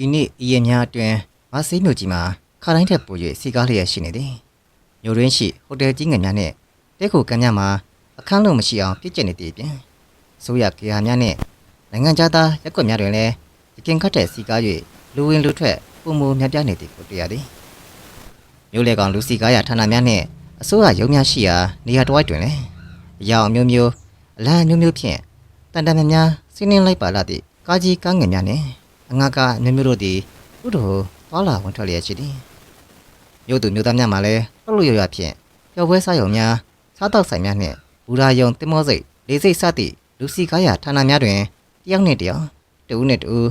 ဤနေ့ဤရများအတွင်းမဆေးမြို့ကြီးမှာခါတိုင်းထက်ပို၍စီကားလျက်ရှိနေသည်မြို့ရင်းရှိဟိုတယ်ကြီးငယ်များနှင့်တဲခိုကန်များမှာအခန်းလုံးမရှိအောင်ပြည့်ကျက်နေသည့်အပြင်ဆိုရကေဟာများနှင့်နိုင်ငံသားရက်ကွက်များတွင်လည်းရခင်ခတ်တဲ့စီကား၍လူဝင်လူထွက်ပုံမူများပြားနေသည်ကိုတွေ့ရသည်မြို့လေကောင်လူစီကားရဌာနများနှင့်အစိုးရရုံးများရှိရာနေရာတစ်ဝိုက်တွင်လည်းအရောင်မျိုးမျိုးအလံမျိုးမျိုးဖြင့်တန်တန်များများစီးနှင်းလိုက်ပါလာသည့်ကားကြီးကားငယ်များနှင့် အငါကအမျိုးမျိုးတို့သည်ဥဒ္ဓဟောသွားလာဝင်ထွက်လျက်ရှိသည်မြို့သူမြို့သားများမှလည်းလှုပ်လို့ရရဖြင့်ပျော်ပွဲစားရုံများစားတောက်ဆိုင်များနှင့်ဘူရာယုံတင်မောစိတ်လေးစိတ်စသည့်လူစီကားရဌာနများတွင်တယောက်နှင့်တယောက်တဦးနှင့်တဦး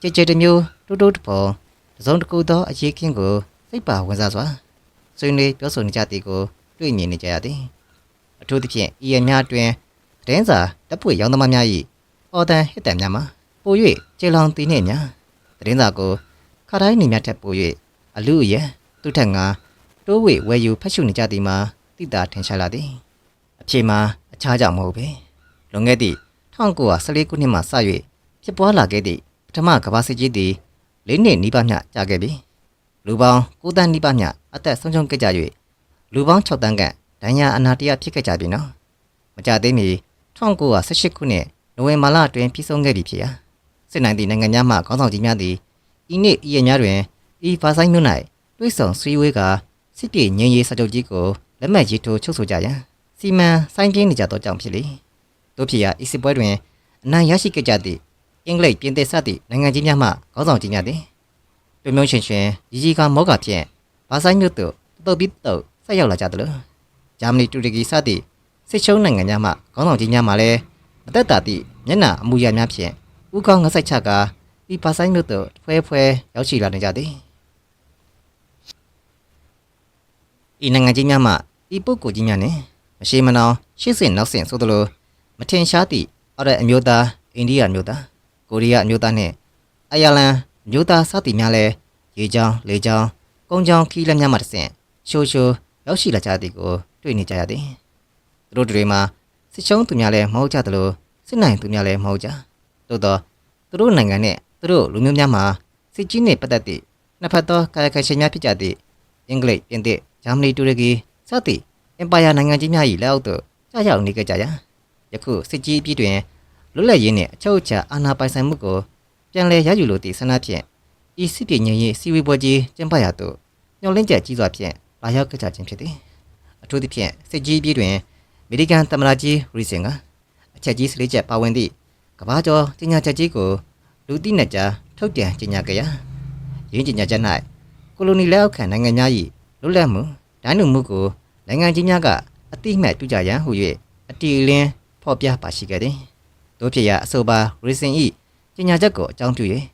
ကြည်ကြည်တစ်မျိုးတိုးတိုးတဖော်တစ်စုံတစ်ခုသောအရေးခင်းကိုစိတ်ပါဝင်စားစွာဆွေးနွေးပြောဆိုနေကြသည်ကိုတွေ့မြင်နေကြရသည်အထူးသဖြင့်ဤရများတွင်သတင်းစာတပ်ဖွဲ့ရောင်းသမားများ၏အော်တန်ဟစ်တန်များမှာ ပို၍ကျေလောင်တီနှင့်ညာသတင်းစာကိုခါတိုင်းနေမြတ်ထက်ပို၍အလူအယံသူထက်ငါတိုးဝေဝယ်ယူဖတ်ရှုနေကြသည်မှာတိတာထင်ရှားလာသည်အဖြေမှာအခြားကြောင့်မဟုတ်ပဲလွန်ခဲ့သည့်1914ခုနှစ်မှစ၍ဖြစ်ပွားလာခဲ့သည့်ပထမကမ္ဘာစစ်ကြီးသည်လေးနှစ်နီးပါးမျှကြာခဲ့ပြီလူပေါင်း9တန်းနီးပါးမျှအသက်ဆုံးရှုံးခဲ့ကြ၍လူပေါင်း6တန်းခန့်ဒဏ်ရာအနာတရဖြစ်ခဲ့ကြပြီနော်မကြသေးမီ1918ခုနှစ်နိုဝင်ဘာလအတွင်းပြီးဆုံးခဲ့ပြီဖြစ်ရာ စစ်နိုင်သည့်နိုင်ငံများမှခေါင်းဆောင်ကြီးများသည်ဤနေ့ဤရက်များတွင်ဤဘာဆိုင်မြို့၌တွိတ်ဆောင်ဆွေးဝေးကစစ်ပြေငြိမ်းရေးစာချုပ်ကြီးကိုလက်မှတ်ရေးထိုးချုပ်ဆိုကြရန်စီမံဆိုင်ကင်းနေကြသောကြောင့်ဖြစ်လေတို့ဖြစ်ရာဤစစ်ပွဲတွင်အနိုင်ရရှိခဲ့ကြသည့်အင်္ဂလိပ်ပြင်သစ်စသည့်နိုင်ငံကြီးများမှခေါင်းဆောင်ကြီးများသည်ပြုံပြုံရှင်ရှင်ရီကြီးကမောကဖြင့်ဘာဆိုင်မြို့သို့တုတ်ပြီးတုတ်ဆက်ရောက်လာကြသလိုဂျာမနီတူရကီစသည့်စစ်ချုံးနိုင်ငံများမှခေါင်းဆောင်ကြီးများမှလည်းအသက်တာသည့်မျက်နှာအမူအရာများဖြင့် ဦးကောင်းငါဆိုင်ချကဒီပါဆိုင်မြို့သို့ဖွဲဖွဲရောက်ရှိလာနေကြသည်ဤနိုင်ငံကြီးများမှဤပုဂ္ဂိုလ်ကြီးများနှင့်မရှိမနှောင်ရှေ့ဆင်နောက်ဆင်ဆိုသလိုမထင်ရှားသည့်အော်ရအမျိုးသားအိန္ဒိယအမျိုးသားကိုရီးယားအမျိုးသားနှင့်အိုင်ယာလန်အမျိုးသားစသည်များလည်းရေချောင်းလေချောင်းကုန်းချောင်းခီးလက်များမှတစ်ဆင့်ရှိုးရှိုးရောက်ရှိလာကြသည်ကိုတွေ့နေကြရသည်သူတို့တွေမှာစစ်ချုံးသူများလည်းမဟုတ်ကြသလိုစစ်နိုင်သူများလည်းမဟုတ်ကြ သို့တော့သူတို့နိုင်ငံနဲ့သူတို့လူမျိုးများမှာစစ်ကြီးနဲ့ပတ်သက်သည့်နှစ်ဖက်သောကာယကံရှင်များဖြစ်ကြသည့်အင်္ဂလိပ်ပြင်သစ်ဂျာမနီတူရကီစသည့်အင်ပါယာနိုင်ငံကြီးများ၏လက်အောက်သို့ကြာရောက်နေကြကြရာယခုစစ်ကြီးပြည်တွင်လွတ်လပ်ရေးနှင့်အချုပ်အခြာအာဏာပိုင်ဆိုင်မှုကိုပြန်လည်ရယူလိုသည့်ဆန္ဒဖြင့်ဤစစ်ပြေငြိမ်းရေးစီဝေးပွဲကြီးကျင်းပရာသို့ညှော်လင့်ချက်ကြီးစွာဖြင့်လာရောက်ကြခြင်းဖြစ်သည်အထူးသဖြင့်စစ်ကြီးပြည်တွင်အမေရိကန်သမ္မတကြီးရီစင်ကအချက်ကြီးစလေးချက်ပါဝင်သည့် ကဘာကျော်ကျညာချက်ကြီးကိုလူသိနဲ့ကြားထုတ်ပြန်ကျညာကြရာရင်းကျညာချက်၌ကိုလိုနီလက်အောက်ခံနိုင်ငံများ၏လွတ်လပ်မှုဒိုင်းလူမှုကိုနိုင်ငံကြီးများကအတိအမှတ်ပြုကြရန်ဟု၍အတီအလင်းဖော်ပြပါရှိခဲ့သည်တို့ဖြစ်ရာအဆိုပါရီစင်၏ကျညာချက်ကိုအကြောင်းပြု၍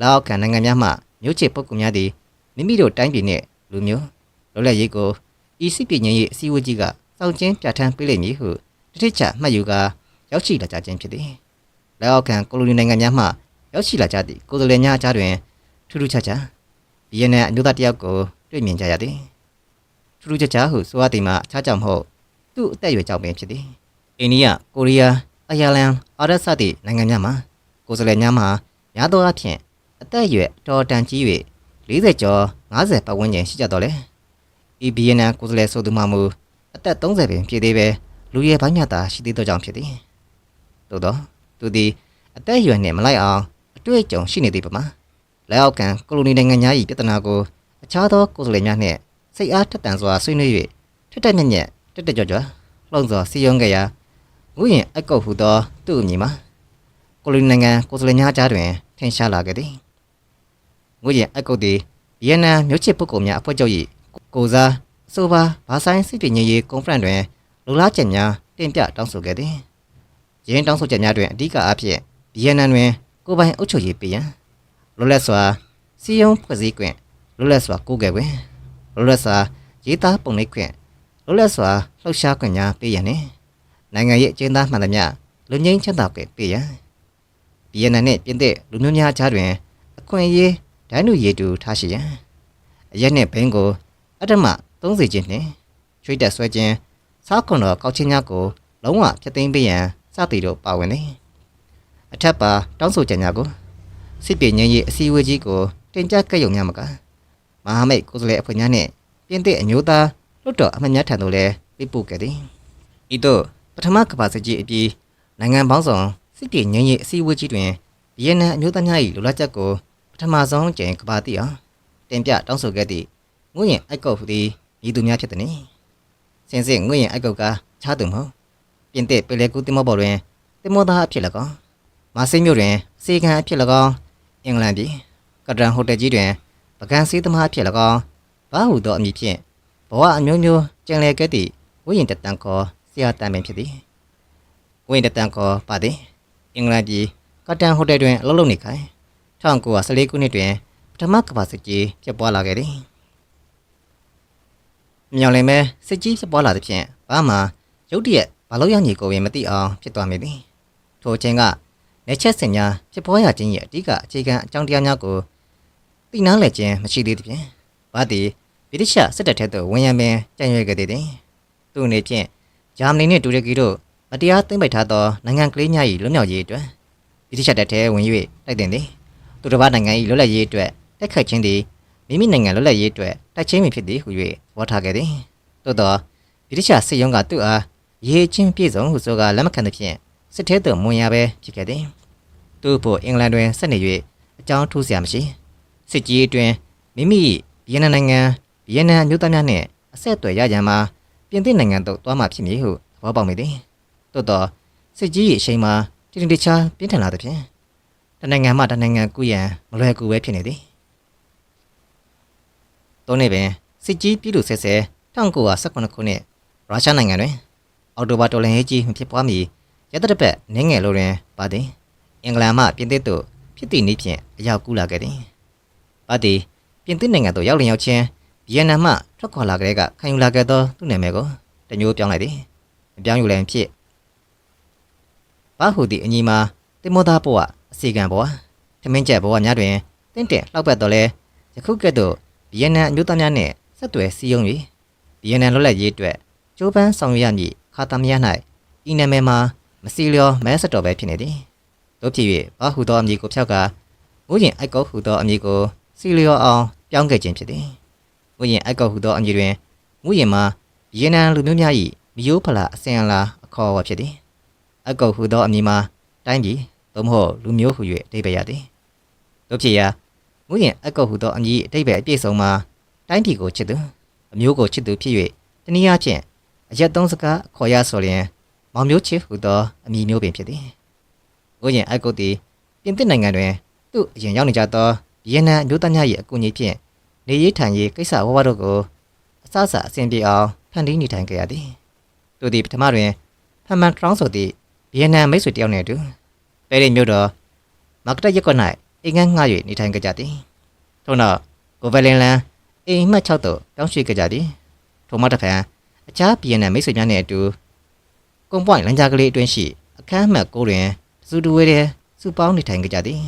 လက်အောက်ခံနိုင်ငံများမှမြို့ချစ်ပုဂ္ဂိုလ်များသည်မိမိတို့တိုင်းပြည်နှင့်လူမျိုးလွတ်လပ်ရေးကိုဤစစ်ပြည်ငြိမ်းရေးအစည်းအဝေးကြီးကစောင့်ကျင်းပြဋ္ဌာန်းပေးလိမ့်မည်ဟုတတိချမှတ်ယူကာရောက်ရှိလာကြခြင်းဖြစ်သည် လက်အောက်ခံကိုလိုနီနိုင်ငံများမှရောက်ရှိလာကြသည့်ကိုယ်စားလှယ်များအကြားတွင်ထူးထူးခြားခြားဘီယန်နန်အမျိုးသားတစ်ယောက်ကိုတွေ့မြင်ကြရသည်ထူးထူးခြားခြားဟုဆိုရသည်မှာအခြားကြောင့်မဟုတ်သူ့အသက်အရွယ်ကြောင့်ပင်ဖြစ်သည်အိန္ဒိယကိုရီးယားအိုင်ယာလန်အာရပ်စသည့်နိုင်ငံများမှာကိုယ်စားလှယ်များမှာများသောအားဖြင့်အသက်အရွယ်တော်တန်ကြီး၍40ကျော်50ပတ်ဝန်းကျင်ရှိကြတော့လေဤဘီယန်နန်ကိုယ်စားလှယ်ဆိုသူမှမူအသက်30ပင်ပြည့်သေးပဲလူရဲပိုင်းမြတ်သာရှိသေးသောကြောင့်ဖြစ်သည်သို့သော သူသည်အသက်အရွယ်နှင့်မလိုက်အောင်အတွေ့အကြုံရှိနေသည်ပမာလက်အောက်ခံကိုလိုနီနိုင်ငံများ၏ပြဿနာကိုအခြားသောကိုယ်စားလှယ်များနှင့်စိတ်အားထက်သန်စွာဆွေးနွေး၍ထက်ထက်မြက်မြက်တက်တက်ကြွကြွလှုံ့ဆော်စီယုံခဲ့ရာငုရင်အကုတ်ဟူသောသူ့အမည်မှာကိုလိုနီနိုင်ငံကိုယ်စားလှယ်များကြားတွင်ထင်ရှားလာခဲ့သည်ငုရင်အကုတ်သည်ဗီယက်နမ်မြို့ချစ်ပုဂ္ဂိုလ်များအဖွဲ့ချုပ်၏ကိုယ်စားအဆိုပါဘာဆိုင်စစ်ပြေငြိမ်းရေးကွန်ဖရင့်တွင်လူလားချက်များတင်ပြတောင်းဆိုခဲ့သည် ရင်းတောင်းဆိုချက်များတွင်အဓိကအားဖြင့်ဗီယက်နမ်တွင်ကိုယ်ပိုင်အုပ်ချုပ်ရေးပေးရန်လွတ်လပ်စွာစီယုံဖွဲ့စည်းခွင့်လွတ်လပ်စွာကိုးကယ်ခွင့်လွတ်လပ်စွာရေးသားပုံနှိပ်ခွင့်လွတ်လပ်စွာလှုပ်ရှားခွင့်များပေးရန်နှင့်နိုင်ငံရေးအကျဉ်းသားမှန်သမျှလူငင်းချမ်းသာခွင့်ပေးရန်ဗီယက်နမ်နှင့်ပြင်သစ်လူမျိုးများကြားတွင်အခွင့်အရေးဒိုင်းလူရည်တူထားရှိရန်အရက်နှင့်ဘင်းကိုအတ္တမ30ခြင်းနှင့်ချွေးတက်ဆွဲခြင်းစားခွန်တော်ကောက်ခြင်းများကိုလုံးဝဖျက်သိမ်းပေးရန်စ သည်တို့ပါဝင်သည်အထက်ပါတောင်းဆိုချက်များကိုစစ်ပြေငင်းရေးအစည်းအဝေးကြီးကိုတင်ကြကဲ့ရုံများမကမဟာမိတ်ကိုယ်စားလှယ်အဖွဲ့များနှင့်ပြင်သစ်အမျိုးသားလွတ်တော်အမတ်များထံသို့လည်းပေးပို့ခဲ့သည်ဤသို့ပထမကမ္ဘာစစ်ကြီးအပြီးနိုင်ငံပေါင်းစုံစစ်ပြေငင်းရေးအစည်းအဝေးကြီးတွင်ဗီယက်နမ်အမျိုးသားများ၏လူလာချက်ကိုပထမဆုံးကြိမ်ကမ္ဘာတိအောင်တင်ပြတောင်းဆိုခဲ့သည့်ငွေရင်အိုက်ကောက်ဟူသည်ဤသူများဖြစ်သည်။စင်စစ်ငွေရင်အိုက်ကောက်ကခြားသူမဟုတ် ပြင်သစ်ပင်လယ်ကူးတင်မောပေါ်တွင်တင်မောသားအဖြစ်၎င်းမာစိတ်မြို့တွင်စေခံအဖြစ်၎င်းအင်္ဂလန်ပြည်ကတရန်ဟိုတယ်ကြီးတွင်ပကံစည်းသမားအဖြစ်၎င်းဘာဟုသောအမည်ဖြင့်ဘဝအမျိုးမျိုးကျင်လည်ခဲ့သည့်ဝိညာဉ်တတန်ခေါ်ဆရာတန်ပင်ဖြစ်သည်ဝိညာဉ်တတန်ခေါ်ပါသည်အင်္ဂလန်ပြည်ကတရန်ဟိုတယ်တွင်အလုပ်လုပ်နေခိုင်1914ခုနှစ်တွင်ပထမကမ္ဘာစစ်ကြီးဖြစ်ပွားလာခဲ့သည်မြောင်လင်မဲစစ်ကြီးဖြစ်ပွားလာသဖြင့်ဘာမှရုတ်တရက် ဘာလို့ရညီကိုရင်မသိအောင်ဖြစ်သွားမိသည်ထိုအချိန်ကနေချက်စင်များဖြစ်ပွားရခြင်းရဲ့အဓိကအခြေခံအကြောင်းတရားများကိုသိနားလည်ခြင်းမရှိသေးသဖြင့်ဘာသည်ဗြိတိရှစစ်တပ်ထဲသို့ဝင်ရပင်ကြံ့ရွယ်ခဲ့သည်သူအနေဖြင့်ဂျာမနီနှင့်တူရကီတို့မတရားသိမ်းပိုက်ထားသောနိုင်ငံကလေးများ၏လွတ်မြောက်ရေးအတွက်ဗြိတိရှတပ်ထဲဝင်၍တိုက်တင်သည်သူတစ်ပါးနိုင်ငံ၏လွတ်လပ်ရေးအတွက်တိုက်ခိုက်ခြင်းသည်မိမိနိုင်ငံလွတ်လပ်ရေးအတွက်တိုက်ချင်းမဖြစ်သည်ဟု၍ဝေါ်ထားခဲ့သည်သို့သောဗြိတိရှစစ်ရုံးကသူ့အား ရေးချင်းပြည်စုံဟုဆိုကလက်မခံသဖြင့်စစ်ထဲသို့မဝင်ရဘဲဖြစ်ခဲ့သည်သူ့ဖို့အင်္ဂလန်တွင်ဆက်နေ၍အကြောင်းထူးစရာမရှိစစ်ကြီးအတွင်မိမိဗီယက်နမ်နိုင်ငံဗီယက်နမ်မြို့သားများနှင့်အဆက်အသွယ်ရကြမှာပြင်သစ်နိုင်ငံသို့သွားမှဖြစ်မည်ဟုသဘောပေါက်မိသည်သို့သောစစ်ကြီး၏အချိန်မှာတင်တင်တခြားပြင်းထန်လာသဖြင့်တနိုင်ငံမှတနိုင်ငံကူးရန်မလွယ်ကူပဲဖြစ်နေသည်သုံးနှစ်ပင်စစ်ကြီးပြည်သူဆဲဆဲ1918ခုနှစ်ရုရှားနိုင်ငံတွင် အော်တိုဘာတော်လှန်ရေးကြီးမဖြစ်ပွားမီရတတစ်ပတ်နင်းငယ်လိုတွင်ပါသည်အင်္ဂလန်မှပြင်သစ်သို့ဖြစ်သည့်နေ့ဖြင့်အရောက်ကူးလာခဲ့သည်ပါသည်ပြင်သစ်နိုင်ငံသို့ရောက်လျင်ရောက်ချင်းဗီယက်နမ်မှထွက်ခွာလာကြတဲ့ကခံယူလာခဲ့သောသူ့နာမည်ကိုတမျိုးပြောင်းလိုက်သည်မပြောင်းယူလည်းဖြစ်ဘာဟုသည့်အညီမှာတင်မောသားဘဝအစီကံဘဝထမင်းကျက်ဘဝများတွင်တင့်တယ်လောက်ပတ်တော်လဲယခုကဲ့သို့ဗီယက်နမ်အမျိုးသားများနှင့်ဆက်သွယ်စည်းရုံး၍ဗီယက်နမ်လွတ်လပ်ရေးအတွက်ကြိုးပမ်းဆောင်ရွက်ရမည် ခါသမယ၌ဤနာမည်မှာမစီလျောမဲဆက်တော်ပဲဖြစ်နေသည်တို့ဖြစ်၍ဘာဟုသောအမည်ကိုဖြောက်ကဥယျင်အိုက်ကောဟုသောအမည်ကိုစီလျောအောင်ပြောင်းခဲ့ခြင်းဖြစ်သည်ဥယျင်အိုက်ကောဟုသောအမည်တွင်ဥယျင်မှာဗီယက်နမ်လူမျိုးများ၏မယိုးဖလာအစင်အလာအခေါ်အဝေါ်ဖြစ်သည်အိုက်ကောဟုသောအမည်မှာတိုင်းပြည်သို့မဟုတ်လူမျိုးဟု၍အဓိပ္ပာယ်ရသည်တို့ဖြစ်ရာဥယျင်အိုက်ကောဟုသောအမည်အဓိပ္ပာယ်အပြည့်စုံမှာတိုင်းပြည်ကိုချစ်သူအမျိုးကိုချစ်သူဖြစ်၍တနည်းအားဖြင့် အရက်သုံးစကားခေါ်ရဆိုလျင်မောင်မျိုးချစ်ဟုသောအမည်မျိုးပင်ဖြစ်သည်။ဥယျာဉ်အိုက်ကုတ်သည်ပြင်သစ်နိုင်ငံတွင်သူ့အရင်ရောက်နေကြသောဗီယက်နမ်မျိုးသားများ၏အကူအညီဖြင့်နေရေးထိုင်ရေးကိစ္စဝဝတို့ကိုအစအစအဆင်ပြေအောင်ဖန်တီးနေထိုင်ခဲ့ရသည်။သူသည်ပထမတွင်ဖန်မန်ထရောင်းဆိုသည့်ဗီယက်နမ်မိတ်ဆွေတယောက်နှင့်အတူပဲရစ်မြို့တော်မာကတက်ရက်ကွက်၌အိမ်ငန်းငှား၍နေထိုင်ကြသည်။ထို့နောက်ကိုဗယ်လင်လန်အိမ်မှတ်6သို့တောင်းရွှေ့ကြသည်။ထိုမှတစ်ဖန် အခြားဗီယက်နမ်မိတ်ဆွေများနှင့်အတူကွန်ပွိုင်လမ်းကြားကလေးအတွင်းရှိအခန်းမှတ်9တွင်စူတူဝဲတဲ့စူပေါင်းနေထိုင်ကြသည်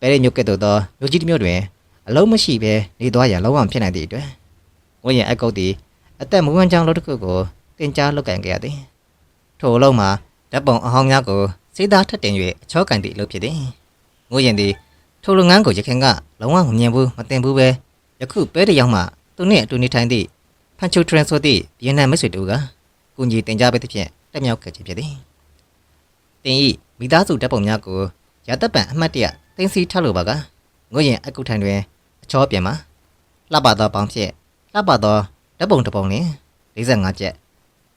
ပဲရမြို့ကဲ့သို့သောမြို့ကြီးတစ်မြို့တွင်အလုံးမရှိဘဲနေသွားရလုံးဝဖြစ်နိုင်သည့်အတွက်ဝင်းရအကုတ်သည်အသက်မွေးဝမ်းကြောင်းလုပ်တစ်ခုကိုတင်ကြားလုပ်ကင်ခဲ့ရသည်ထိုအလုံးမှာဓာတ်ပုံအဟောင်းများကိုစေးသားထက်တင်၍အချောကန်သည့်အလုပ်ဖြစ်သည်ငိုရင်သည်ထိုလုပ်ငန်းကိုရခင်ကလုံးဝမမြင်ဘူးမတင်ဘူးပဲယခုပဲတယောက်မှသူနှင့်အတူနေထိုင်သည့် ဖန်ချိုထရန်ဆိုသည့်ဗီယက်နမ်မိတ်ဆွေတူကကုညီတင်ကြပေးသဖြင့်တက်မြောက်ခဲ့ခြင်းဖြစ်သည်တင်ဤမိသားစုတပ်ပုံများကိုရတပ်ပံအမှတ်တရတင်စီထားလိုပါကငွေရင်အကုထိုင်တွင်အချောပြန်မှာလှပသောပေါင်းဖြင့်လှပသောတပ်ပုံတစ်ပုံနှင့်45ကျက်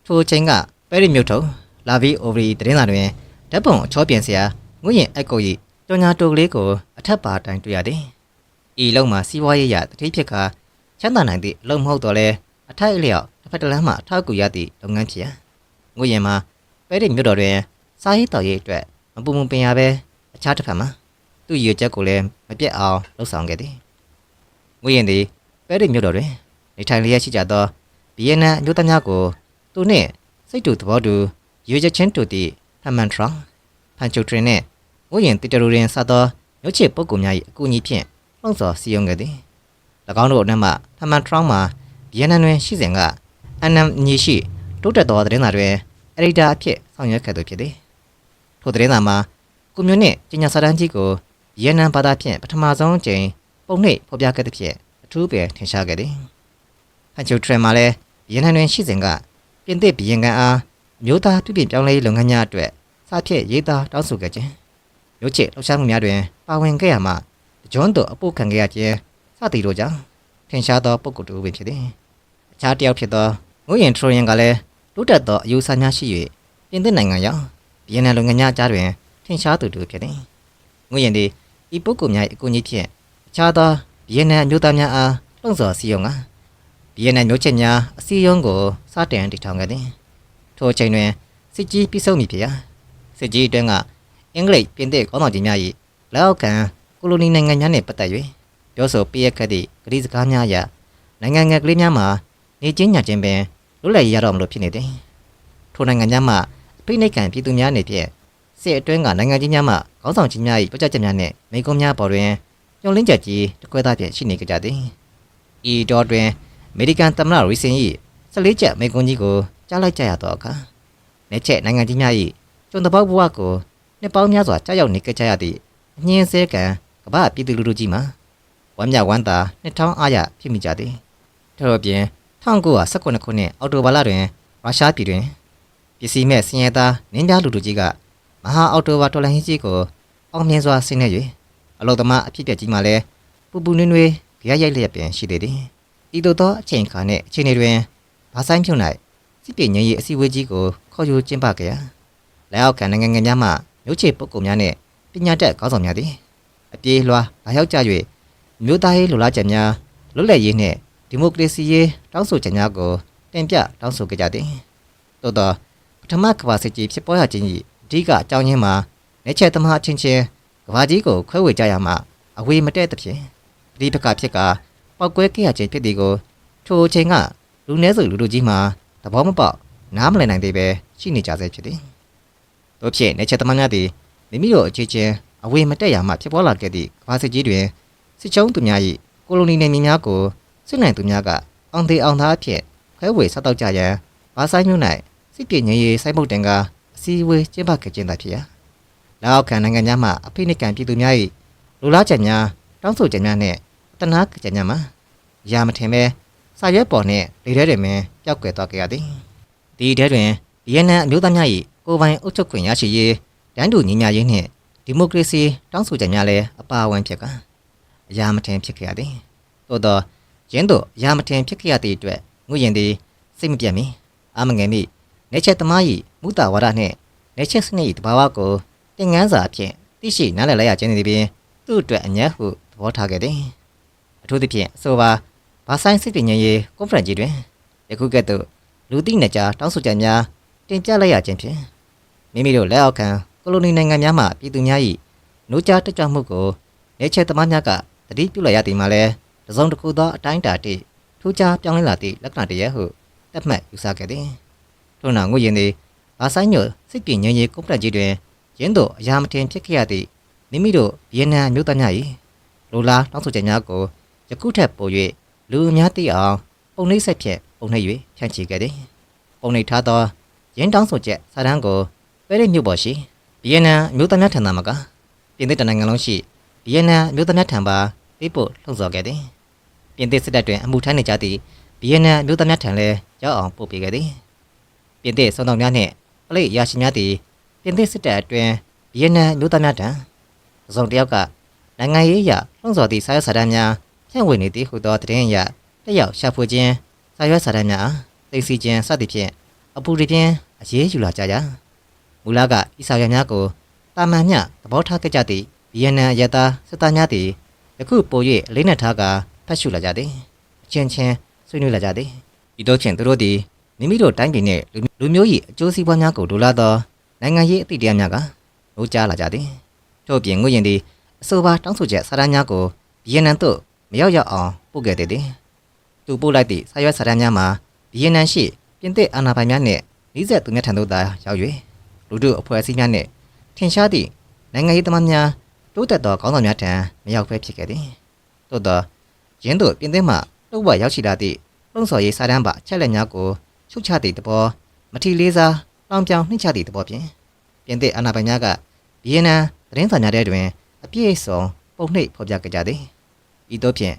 ထိုအချိန်ကပဲရစ်မြို့ထုံလာဗီအိုဗရီတရင်စာတွင်ဓာတ်ပုံအချောပြန်စရာငွေရင်အကု၏ကြော်ညာတိုကလေးကိုအထက်ပါတိုင်တွေ့ရသည်ဤလုံးမှာစီးပွားရေးရတတိဖြစ်ခါချမ်းသာနိုင်သည့်အလုံးမဟုတ်တော့လဲ အထိုက်အလျောက်တစ်ဖက်တစ်လမ်းမှအထောက်အကူရသည့်လုပ်ငန်းဖြစ်ရငွေရင်မှာပဲရစ်မြို့တော်တွင်စားရေးတော်ရေးအတွက်မပူမပင်ရပဲအခြားတစ်ဖက်မှာသူ့ရည်ချက်ကိုလည်းမပြတ်အောင်လှုပ်ဆောင်ခဲ့သည်ငွေရင်သည်ပဲရစ်မြို့တော်တွင်နေထိုင်လျက်ရှိကြသောဗီယက်နမ်အမျိုးသားများကိုသူနှင့်စိတ်တူသဘောတူရည်ချက်ချင်းတူသည့်ဟမန်ထရောင်ဖန်ချိုထရင်နှင့်ငွေရင်တီတရူရင်စသောမြို့ချစ်ပုဂ္ဂိုလ်များ၏အကူအညီဖြင့်လှုံ့ဆော်စည်းရုံးခဲ့သည်၎င်းတို့အနက်မှဟမန်ထရောင်မှာ ဗီယက်နမ်တွင်ရှိစဉ်ကအန်နမ်ညီရှိတိုးတက်သောသတင်းစာတွင်အရိဒါအဖြစ်ဆောင်ရွက်ခဲ့သူဖြစ်သည်ထိုသတင်းစာမှာကွန်မြူနစ်ကျညာစာတမ်းကြီးကိုဗီယက်နမ်ဘာသာဖြင့်ပထမဆုံးအကြိမ်ပုံနှိပ်ဖော်ပြခဲ့တဲ့ဖြင့်အထူးပဲထင်ရှားခဲ့သည်ဟန်ချိုထရမှာလည်းဗီယက်နမ်တွင်ရှိစဉ်ကပြင်သစ်ဗီယက်ကန်အားအမျိုးသားပြုပြင်ပြောင်းလဲရေးလုပ်ငန်းများအတွက်စာဖြင့်ရေးသားတောင်းဆိုခဲ့ခြင်းမျိုးချစ်လှုပ်ရှားမှုများတွင်ပါဝင်ခဲ့ရမှဂျွန်းတို့အပုတ်ခံခဲ့ရခြင်းစသည်တို့ကြောင့်ထင်ရှားသောပုဂ္ဂိုလ်တစ်ဦးပင်ဖြစ်သည် အခြားတစ်ယောက်ဖြစ်သောငွေရင်ထရိုယန်ကလည်းတိုးတက်သောအယူဆများရှိ၍ပြင်သစ်နိုင်ငံရောက်ဗီယက်နမ်လုပ်ငန်းများအကြားတွင်ထင်ရှားသူတစ်ဦးဖြစ်သည်ငွေရင်သည်ဤပုဂ္ဂိုလ်များ၏အကူအညီဖြင့်အခြားသောဗီယက်နမ်အမျိုးသားများအားလှုံ့ဆော်စည်းရုံးကဗီယက်နမ်မျိုးချစ်များအစည်းအရုံးကိုစတင်တည်ထောင်ခဲ့သည်ထိုအချိန်တွင်စစ်ကြီးပြီးဆုံးပြီဖြစ်ရာစစ်ကြီးအတွင်းကအင်္ဂလိပ်ပြင်သစ်ကောင်းဆောင်ကြီးများ၏လက်အောက်ခံကိုလိုနီနိုင်ငံများနှင့်ပတ်သက်၍ပြောဆိုပြရက်ခဲ့သည့်ဂရီစကားများအရနိုင်ငံငယ်ကလေးများမှာ နေချင်းညချင်းပင်လွတ်လပ်ရတော့မလို့ဖြစ်နေသည်ထိုနိုင်ငံများမှာအဖိနှိတ်ခံပြည်သူများအနေဖြင့်စစ်အတွင်းကနိုင်ငံကြီးများမှခေါင်းဆောင်ကြီးများ၏ပြောကြားချက်များနှင့်မိန့်ခွန်းများပေါ်တွင်ညှို့လင်းချက်ကြီးတစ်ခွဲသားဖြင့်ရှိနေကြသည်ဤတော်တွင်အမေရိကန်သမ္မတရီဆင်၏14ချက်မိန့်ခွန်းကြီးကိုကြားလိုက်ကြရသောအခါနေချက်နိုင်ငံကြီးများ၏ကျွန်တပေါက်ဘဝကိုနှစ်ပေါင်းများစွာကြားရောက်နေကြကြရသည့်အငင်းဆဲကံကမ္ဘာပြည်သူလူထုကြီးမှာဝမ်းမြောက်ဝမ်းသာနှစ်ထောင်အားရဖြစ်မိကြသည်ထို့အပြင် 1919ခုနှစ်အောက်တိုဘာလတွင်ရုရှားပြည်တွင်ပစ္စည်းမဲ့စင်ရသားနင်းပြလူထုကြီးကမဟာအောက်တိုဘာတော်လှန်ရေးကြီးကိုအောင်မြင်စွာဆင်းနေ၍အလုသမားအဖြစ်ပြက်ကြီးမှလည်းပူပူနွေ့နွေ့ကြရရိုက်လျက်ပင်ရှိသေးသည်ဤသို့သောအချိန်ခါနှင့်အချိန်တွင်ဘာဆိုင်ဖြုံ၌စစ်ပြေငြိမ်းရေးအစည်းအဝေးကြီးကိုခေါ်ယူကျင်းပခဲ့ရာလက်အောက်ခံနိုင်ငံငယ်များမှမျိုးချေပုဂ္ဂိုလ်များနှင့်ပညာတတ်ခေါင်းဆောင်များသည်အပြေးလွှာလာရောက်ကြ၍မြို့သားရေးလိုလားချက်များလွတ်လပ်ရေးနှင့် ဒီမိုကရေစီရေးတောင်းဆိုချက်များကိုတင်ပြတောင်းဆိုကြကြသည်သို့သောပထမကမ္ဘာစစ်ကြီးဖြစ်ပေါ်ရခြင်း၏အဓိကအကြောင်းရင်းမှာနေချက်သမားချင်းချင်းကမ္ဘာကြီးကိုခွဲဝေကြရမှအဝေးမတဲ့သဖြင့်ပဋိပက္ခဖြစ်ကပောက်ကွဲခဲ့ရခြင်းဖြစ်သည်ကိုထိုအချိန်ကလူနည်းစုလူတို့ကြီးမှာသဘောမပေါက်နားမလည်နိုင်သေးပဲရှိနေကြဆဲဖြစ်သည်တို့ဖြင့်နေချက်သမားများသည်မိမိတို့အခြေချင်းအဝေးမတက်ရမှဖြစ်ပေါ်လာခဲ့သည့်ကမ္ဘာစစ်ကြီးတွင်စစ်ချုံးသူများ၏ကိုလိုနီနယ်မြေများကို စစ်နိုင်သူများကအောင်သေးအောင်သားအဖြစ်ခွဲဝေဆောက်တော့ကြရန်ဘာဆိုင်မြို့၌စစ်ပြေငြိမ်းရေးစိုက်မှုတင်ကအစည်းအဝေးကျင်းပခဲ့ခြင်းသာဖြစ်ရာလက်အောက်ခံနိုင်ငံများမှအဖိနှိတ်ကန်ပြည်သူများ၏လူလားချက်များတောင်းဆိုချက်များနှင့်တနာချက်များမှာရာမထင်ပဲစာရွက်ပေါ်နှင့်လေထဲတွင်ပင်ပျောက်ကွယ်သွားခဲ့ရသည်ဒီထဲတွင်ဗီယက်နမ်အမျိုးသားများ၏ကိုယ်ပိုင်အုပ်ချုပ်ခွင့်ရရှိရေးတန်းတူညီမျှရေးနှင့်ဒီမိုကရေစီတောင်းဆိုချက်များလည်းအပါအဝင်ဖြစ်ကအရာမထင်ဖြစ်ခဲ့ရသည်သို့သော ရင်းတို့အရာမထင်ဖြစ်ခဲ့ရသည့်အတွက်ငုရင်သည်စိတ်မပြတ်မီအာမငယ်မိနေချက်သမား၏မူတာဝါဒနှင့်နေချက်စနစ်၏တဘာဝကိုသင်ငန်းစာအဖြစ်သိရှိနားလည်လိုက်ရခြင်းသည်ပင်သူ့အတွက်အညံ့ဟုသဘောထားခဲ့သည်အထူးသဖြင့်အဆိုပါဘာဆိုင်စစ်ပညာရေးကွန်ဖရင့်ကြီးတွင်ယခုကဲ့သို့လူသိနေကြတောင်းဆိုချက်များတင်ပြလိုက်ရခြင်းဖြင့်မိမိတို့လက်အောက်ခံကိုလိုနီနိုင်ငံများမှပြည်သူများ၏နှိုးကြားတက်ကြွမှုကိုနေချက်သမားများကတတိပြုလိုက်ရသည်မှာလည်း တစုံတစ်ခုသောအတိုင်းအတာတိထူးခြားပြောင်းလဲလာသည့်လက္ခဏာတည်းဟုတတ်မှတ်ယူဆခဲ့သည်ထို့နောက်ငွေရင်သည်ဘာဆိုင်ညိုစစ်ပညာရေးကွန်ဖရင့်ကြီးတွင်ရင်းတို့အရာမတင်ဖြစ်ခဲ့ရသည့်မိမိတို့ဗီယက်နမ်မြို့သားများ၏လိုလားတောင်းဆိုချက်များကိုယခုထက်ပို၍လူအများသိအောင်ပုံနှိပ်ဆက်ဖြင့်ပုံနှိပ်၍ဖြန့်ချီခဲ့သည်ပုံနှိပ်ထားသောရင်းတောင်းဆိုချက်စာတမ်းကိုပဲရစ်မြို့ပေါ်ရှိဗီယက်နမ်မြို့သားများထံသာမကပြင်သစ်တနိုင်ငံလုံးရှိဗီယက်နမ်မြို့သားများထံပါ ပေးပို့လှုံ့ဆော်ခဲ့သည်ပြင်သစ်စစ်တပ်တွင်အမှုထမ်းနေကြသည့်ဗီယက်နမ်မြို့သားများထံလည်းရောက်အောင်ပို့ပေးခဲ့သည်ပြင်သစ်စုံတော်များနှင့်ပလိရရှိများသည်ပြင်သစ်စစ်တပ်အတွင်းဗီယက်နမ်မြို့သားများထံအစုံတစ်ယောက်ကနိုင်ငံရေးအရလှုံ့ဆော်သည့်စာရွက်စာတမ်းများဖြန့်ဝေနေသည်ဟုသောသတင်းအရတက်ရောက်ရှာဖွေခြင်းစာရွက်စာတမ်းများသိသိချင်းစသဖြင့်အပူတပြင်းအရေးယူလာကြကြမူလကဤစာရွက်များကိုတာမန်မျှသဘောထားခဲ့ကြသည့်ဗီယက်နမ်ရသားစစ်သားများသည် ယခုပို၍အလေးနက်ထားကဖတ်ရှုလာကြသည်အချင်းချင်းဆွေးနွေးလာကြသည်ဤတို့ချင်းသူတို့သည်မိမိတို့တိုင်းပြည်နှင့်လူမျိုး၏အကျိုးစီးပွားများကိုဒိုလာသောနိုင်ငံရေးအသည့်တရားများကလိုကြားလာကြသည်ထို့ပြင်ငွေရင်သည်အဆိုပါတောင်းဆိုချက်စာတမ်းများကိုဗီယက်နမ်သို့မရောက်ရောက်အောင်ပို့ခဲ့သည်သည်သူပို့လိုက်သည့်စာရွက်စာတမ်းများမှာဗီယက်နမ်ရှိပြင်သစ်အာဏာပိုင်များနှင့်နှီးဆက်သူများထံသို့သာရောက်၍လူတို့အဖွဲ့အစည်းများနှင့်ထင်ရှားသည့်နိုင်ငံရေးသမားများ တိုးတက်သောခေါင်းဆောင်များထံမရောက်ဘဲဖြစ်ခဲ့သည်သို့သောရင်းတို့ပြင်သစ်မှလှုပ်ဝရောက်ရှိလာသည့်လုံဆော်ရေးစာတမ်းပါအချက်လက်များကိုချုပ်ချသည့်သဘောမထီလေးစားလောင်ပြောင်နှိမ့်ချသည့်သဘောဖြင့်ပြင်သစ်အာဏာပိုင်များကဗီယက်နမ်သတင်းစာများထဲတွင်အပြည့်အစုံပုံနှိပ်ဖော်ပြကြသည်ဤသို့ဖြင့်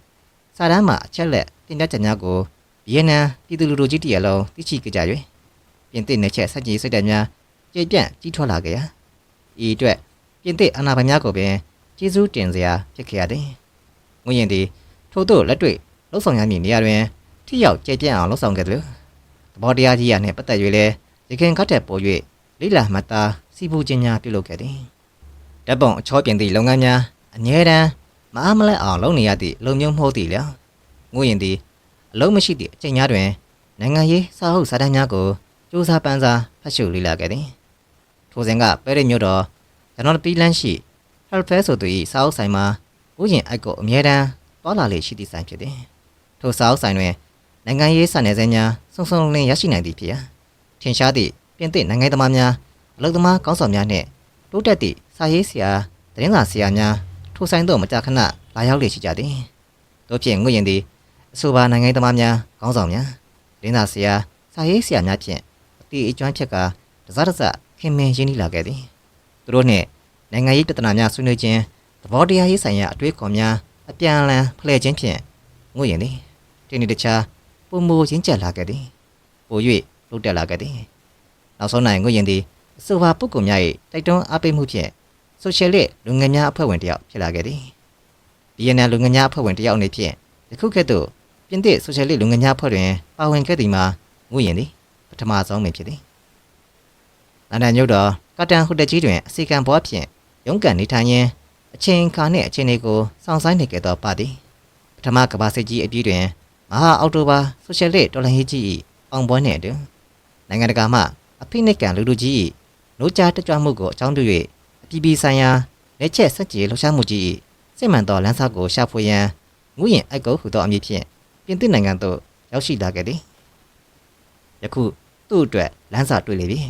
စာတမ်းမှာအချက်လက်တင်ပြချက်များကိုဗီယက်နမ်ပြည်သူလူထုကြီးတရလုံးသိရှိကြ၍ပြင်သစ်နယ်ချက်စက်ကြီးစိတ်ဓာတ်များကျေပြန့်ကြီးထွားလာကြရာဤအတွက် ပြင်သစ်အာဏာပိုင်များကိုပင်ကျေးဇူးတင်စရာဖြစ်ခဲ့ရသည်ငွေရင်သည်ထို့သို့လက်တွေ့လှုပ်ဆောင်ရမည့်နေရာတွင်ထိရောက်ကျေပြန့်အောင်လှုပ်ဆောင်ခဲ့သလိုသဘောတရားကြီးရာနှင့်ပတ်သက်၍လည်းရခင်ကတ်တဲ့ပေါ်၍လိလာမှတ်သားစီပူခြင်းများပြုလုပ်ခဲ့သည်ဓာတ်ပုံအချောပြင်သည့်လုပ်ငန်းများအငြဲတမ်းမအားမလဲအောင်လုပ်နေရသည့်လုံမျိုးမဟုတ်သည်လျောငွေရင်သည်အလုံးမရှိသည့်အချိန်များတွင်နိုင်ငံရေးစာအုပ်စာတမ်းများကိုစူးစမ်းပန်းစားဖတ်ရှုလေ့လာခဲ့သည်ထိုစဉ်ကပဲရစ်မြို့တော် ကျွန်တော်ပီလန်းရှိဟယ်ဖဲဆိုသူ၏စာအုပ်ဆိုင်မှာဥယျာဉ်အိုက်ကိုအမြဲတမ်းတွာလာလေရှိသည့်ဆိုင်ဖြစ်သည်ထိုစာအုပ်ဆိုင်တွင်နိုင်ငံရေးစာနယ်ဇင်းများစုံစုံလင်ရရှိနိုင်သည်ဖြစ်ရာထင်ရှားသည့်ပြင်သစ်နိုင်ငံသမားများအလုပ်သမားကောင်းဆောင်များနှင့်တိုးတက်သည့်စာရေးဆရာသတင်းစာဆရာများထိုဆိုင်သို့မကြာခဏလာရောက်လေရှိကြသည်တို့ဖြင့်ငွေရင်သည်အဆိုပါနိုင်ငံသမားများကောင်းဆောင်များသတင်းစာဆရာစာရေးဆရာများဖြင့်အတိအကျွမ်းချက်ကတစားတစခင်မင်ရင်းနှီးလာခဲ့သည် သူတို့နှင့်နိုင်ငံရေးပြဿနာများဆွေးနွေးခြင်းသဘောတရားရေးဆိုင်ရာအတွေးခေါ်များအပြန်အလှန်ဖလှယ်ခြင်းဖြင့်ငွေရင်သည်ဒီနေ့တခြားပုံမိုရင်းကျက်လာခဲ့သည်ပို၍တိုးတက်လာခဲ့သည်နောက်ဆုံးနိုင်ငွေရင်သည်အဆိုပါပုဂ္ဂိုလ်များ၏တိုက်တွန်းအားပေးမှုဖြင့်ဆိုရှယ်လစ်လူငယ်များအဖွဲ့ဝင်တစ်ယောက်ဖြစ်လာခဲ့သည်ဗီယက်နမ်လူငယ်များအဖွဲ့ဝင်တစ်ယောက်အနေဖြင့်ယခုကဲ့သို့ပြင်သစ်ဆိုရှယ်လစ်လူငယ်များအဖွဲ့တွင်ပါဝင်ခဲ့သည်မှာငွေရင်သည်ပထမဆုံးပင်ဖြစ်သည်လန်ဒန်မြို့တော် ကာတန်ဟိုတယ်ကြီးတွင်အစီကံဘွားဖြင့်ရုန်းကန်နေထိုင်ရင်းအချိန်အခါနှင့်အချိန်တွေကိုစောင့်ဆိုင်နေကြသောပါသည်ပထမကမ္ဘာစစ်ကြီးအပြီးတွင်မဟာအောက်တိုဘာဆိုရှယ်လစ်တော်လှန်ရေးကြီး၏အောင်ပွဲနှင့်အတူနိုင်ငံတကာမှအဖိနှိတ်ကန်လူလူကြီး၏နိုးကြားတက်ကြွမှုကိုအကြောင်းပြု၍အပြည်ပြည်ဆိုင်ရာလက်ချက်စက်ကြီးလှုပ်ရှားမှုကြီး၏စစ်မှန်သောလမ်းစာကိုရှာဖွေရန်ငွေရင်အကုတ်ဟူသောအမည်ဖြင့်ပြင်သစ်နိုင်ငံသို့ရောက်ရှိလာခဲ့သည်ယခုသူ့အတွက်လမ်းစာတွေ့လေပြီ